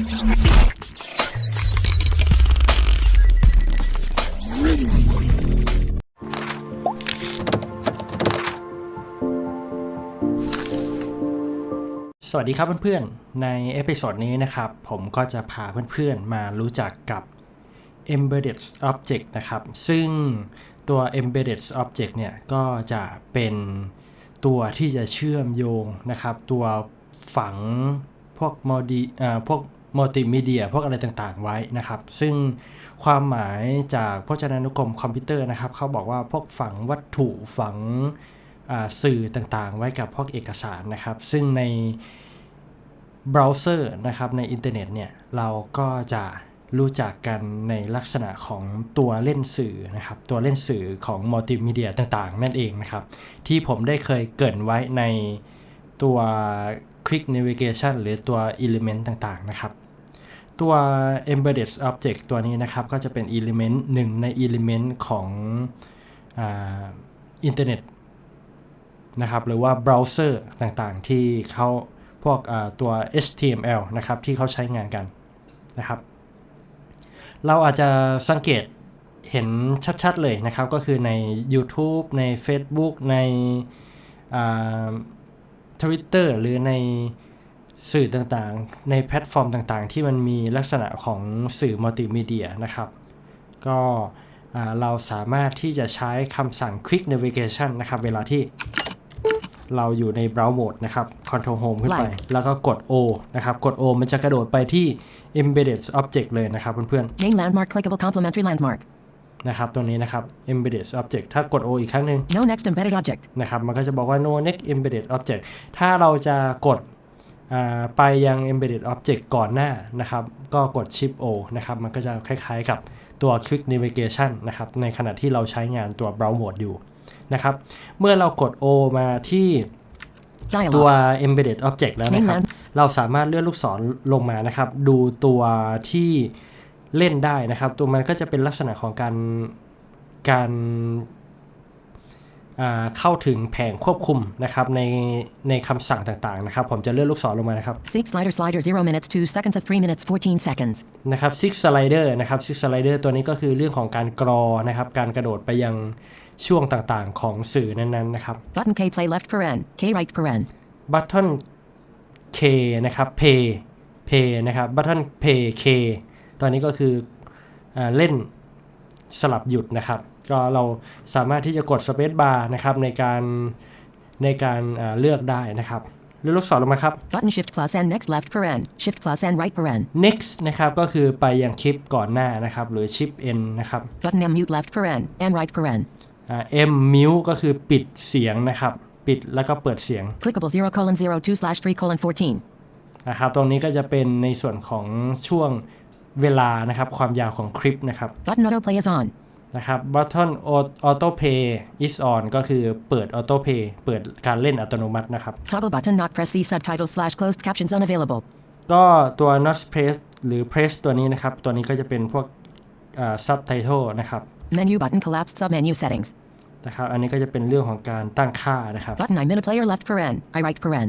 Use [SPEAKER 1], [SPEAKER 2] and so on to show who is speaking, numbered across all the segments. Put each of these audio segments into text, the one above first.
[SPEAKER 1] สวัสดีครับเพื่อนๆ ในเอพิโซดนี้นะครับ ผมก็จะพาเพื่อนๆ มารู้จักกับ embedded object นะครับ ซึ่งตัว embedded object เนี่ย ก็จะเป็นตัวที่จะเชื่อมโยงนะครับ ตัวฝังพวกโมดีอ่าพวก มัลติมีเดียพวกอะไรต่างๆไว้นะครับ ซึ่งความหมายจากพจนานุกรมคอมพิวเตอร์นะครับ เขาบอกว่าพวกฝังวัตถุฝังสื่อต่างๆ ไว้กับพวกเอกสารนะครับ ซึ่งในเบราว์เซอร์นะครับในอินเทอร์เน็ตเนี่ย เราก็จะรู้จักกันในลักษณะของตัวเล่นสื่อนะครับ ตัวเล่นสื่อของมัลติมีเดียต่างๆ นั่นเองนะครับ ที่ผมได้เคยเกรินไว้ในตัว Quick Navigation หรือตัว Element ต่างๆ นะครับ ตัว Embedded Object ตัวนี้นะครับ ก็จะเป็น Element หนึ่งใน Element ของอินเทอร์เน็ตนะครับหรือว่าเบราว์เซอร์ต่างๆ ที่เขาพวกตัว HTML นะครับ ที่เขาใช้งานกันนะครับ เราอาจจะสังเกตเห็นชัดๆเลยนะครับ ก็คือใน YouTube ใน Facebook ใน ทวิตเตอร์หรือในสื่อต่างๆ ในแพลตฟอร์มต่างๆ ที่มันมีลักษณะของสื่อมัลติมีเดียนะครับ ก็อ่าเราสามารถที่จะใช้คำสั่ง Quick Navigation นะครับ เวลาที่เราอยู่ใน Browse Mode นะครับ Control Home ขึ้นไป
[SPEAKER 2] Like
[SPEAKER 1] แล้วก็กด O นะครับ กด O มันจะกระโดดไปที่ Embedded Object เลยนะครับเพื่อน
[SPEAKER 2] Main landmark clickable complementary landmark.
[SPEAKER 1] ๆนะครับตัวนี้นะครับ Embedded Object ถ้ากด O อีกครั้งหนึ่ง
[SPEAKER 2] No next embedded object.
[SPEAKER 1] นะครับมันก็จะบอกว่า no next embedded object ถ้าเราจะกดอ่าไปยัง embedded object ก่อนหน้านะครับ ก็กด shift O นะครับ มันก็จะคล้ายๆกับตัว quick navigation นะครับ ในขณะที่เราใช้งานตัว browse mode อยู่นะครับ เมื่อเรากด O มาที่ตัว
[SPEAKER 2] Dialog.
[SPEAKER 1] embedded object แล้วนะครับ
[SPEAKER 2] Mainland
[SPEAKER 1] เราสามารถเลื่อนลูกศรลงมานะครับ ดูตัวที่ เล่นได้นะครับ ตัวมันก็จะเป็นลักษณะของการการอ่าเข้าถึงแผงควบคุมนะครับในในคำสั่งต่างๆนะครับ ผมจะเลื่อนลูกศรลงมานะครับ
[SPEAKER 2] Seek slider slider 0 minutes 2 seconds of 3 minutes 14 seconds.
[SPEAKER 1] นะครับ six slider นะครับ six slider ตัวนี้ก็คือเรื่องของการกรอนะครับ การกระโดดไปยังช่วงต่างๆของสื่อนั้นๆนะครับ
[SPEAKER 2] Button K play left paren. K right paren.
[SPEAKER 1] button K นะครับ pay pay นะครับ button pay K ตอนนี้ก็คืออาเล่นสลับหยุดนะครับ ก็เราสามารถที่จะกด space bar นะครับในการในการอ่าเลือกได้นะครับเลือกลูกศรลงมาครับ
[SPEAKER 2] Button shift plus n next left paren. Shift plus n right paren.
[SPEAKER 1] next นะครับก็คือไปยังคลิปก่อนหน้านะครับ หรือ shift n นะครับ
[SPEAKER 2] Button M mute left paren. M right paren.
[SPEAKER 1] อ่า m mute ก็คือปิดเสียงนะครับ ปิดแล้วก็เปิดเสียง
[SPEAKER 2] Clickable 0 colon 0 2 slash 3 colon 14.
[SPEAKER 1] นะครับตรงนี้ก็จะเป็นในส่วนของช่วง เวลานะครับความยาวของคลิปนะครับ
[SPEAKER 2] Button auto play is on.
[SPEAKER 1] นะครับ button Au- auto play is on ก็คือเปิด auto play เปิดการเล่นอัตโนมัตินะครับ
[SPEAKER 2] Toggle button not press C subtitles slash closed captions unavailable.
[SPEAKER 1] ก็ตัว not press หรือ press ตัวนี้นะครับ ตัวนี้ก็จะเป็นพวกอ่า subtitle นะครับ
[SPEAKER 2] Menu button collapsed submenu settings.
[SPEAKER 1] นะครับ อันนี้ก็จะเป็นเรื่องของการตั้งค่านะครับ
[SPEAKER 2] Button I minute player left paren. I right paren.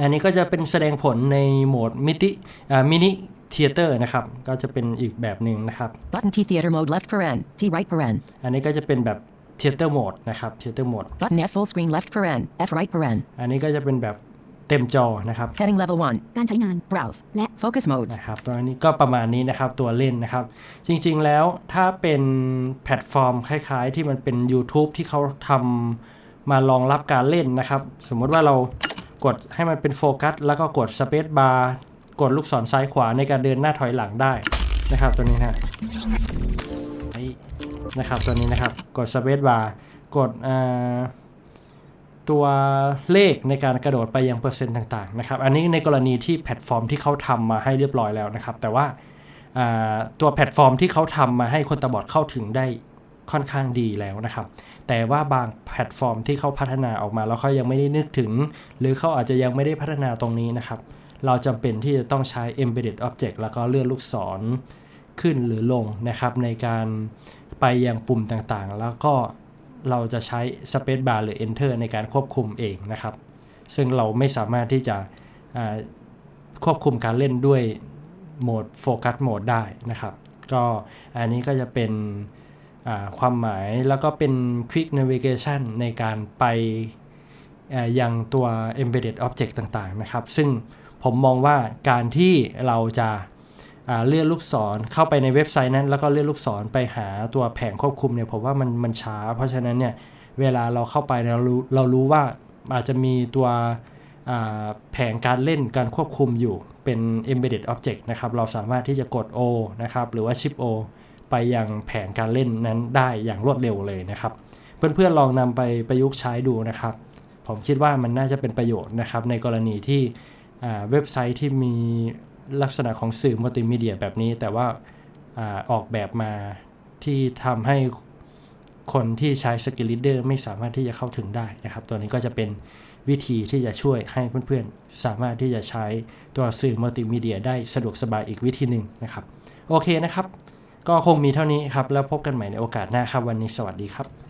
[SPEAKER 1] อันนี้ก็จะเป็นแสดงผลในโหมดมิติอ่ามินิ เทเตอร์นะครับ ก็จะเป็นอีกแบบหนึ่งนะครับ
[SPEAKER 2] Button T theater mode left paren. T right paren.
[SPEAKER 1] อันนี้ก็จะเป็นแบบเทเตอร์โหมดนะครับเทเตอร์โหมด
[SPEAKER 2] Button F full screen left paren. F right paren.
[SPEAKER 1] อันนี้ก็จะเป็นแบบเต็มจอนะครับ
[SPEAKER 2] Heading level 1.
[SPEAKER 3] การใช้งาน
[SPEAKER 2] Browse.
[SPEAKER 3] และ
[SPEAKER 2] Focus modes.
[SPEAKER 1] นะครับตัวนี้ก็ประมาณนี้นะครับตัวเล่นนะครับ จริงๆแล้วถ้าเป็นแพลตฟอร์มคล้ายๆ ที่มันเป็น YouTube ที่เขาทำมารองรับการเล่นนะครับ สมมติว่าเรากดให้มันเป็นโฟกัสแล้วก็กด Space Bar กดลูกศรซ้ายขวาในการเดินหน้าถอยหลังได้นะครับตัวนี้นะนะครับตัวนี้นะครับกด Space Bar กดตัวเลขในการกระโดดไปยังเปอร์เซ็นต์ต่างๆนะครับอันนี้ในกรณีที่แพลตฟอร์มที่เขาทำมาให้เรียบร้อยแล้วนะครับ แต่ว่าอ่าตัวแพลตฟอร์มที่เขาทำมาให้คนตาบอดเข้าถึงได้ค่อนข้างดีแล้วนะครับ แต่ว่าบางแพลตฟอร์มที่เขาพัฒนาออกมาแล้วเขายังไม่ได้นึกถึง หรือเขาอาจจะยังไม่ได้พัฒนาตรงนี้นะครับ เราจำเป็นที่จะต้องใช้ embedded object แล้วก็เลื่อนลูกศรขึ้นหรือลงนะครับในการไปยังปุ่มต่างๆ แล้วก็เราจะใช้ space bar หรือ enter ในการควบคุมเองนะครับ ซึ่งเราไม่สามารถที่จะควบคุมการเล่นด้วยโหมดโฟกัสโหมดได้นะครับ ก็อันนี้ก็จะเป็นความหมายแล้วก็เป็น Quick Navigation ในการไปยังตัว Embedded Object ต่างๆนะครับ ซึ่ง ผมมองว่าการที่เราจะเลื่อนลูกศรเข้าไปในเว็บไซต์นั้น แล้วก็เลื่อนลูกศรไปหาตัวแผงควบคุมเนี่ยผมว่ามันมันช้า เพราะฉะนั้นเนี่ยเวลาเราเข้าไปเรารู้เรารู้ว่าอาจจะมีตัวแผงการเล่นการควบคุมอยู่เป็น embedded object นะครับ เราสามารถที่จะกด O นะครับ หรือว่า shift O ไปยังแผงการเล่นนั้นได้อย่างรวดเร็วเลยนะครับ เพื่อนๆลองนำไปประยุกต์ใช้ดูนะครับ ผมคิดว่ามันน่าจะเป็นประโยชน์นะครับ ในกรณีที่ เว็บไซต์ที่มีลักษณะของสื่อมัลติมีเดียแบบนี้ แต่ว่าอออกแบบมาที่ทำให้คนที่ใช้สกิล Reader ไม่สามารถที่จะเข้าถึงได้นะครับ ตัวนี้ก็จะเป็นวิธีที่จะช่วยให้เพื่อนๆ สามารถที่จะใช้ตัวสื่อมัลติมีเดียได้สะดวกสบายอีกวิธีหนึ่งนะครับ โอเคนะครับ ก็คงมีเท่านี้ครับ แล้วพบกันใหม่ในโอกาสหน้าครับ วันนี้สวัสดีครับ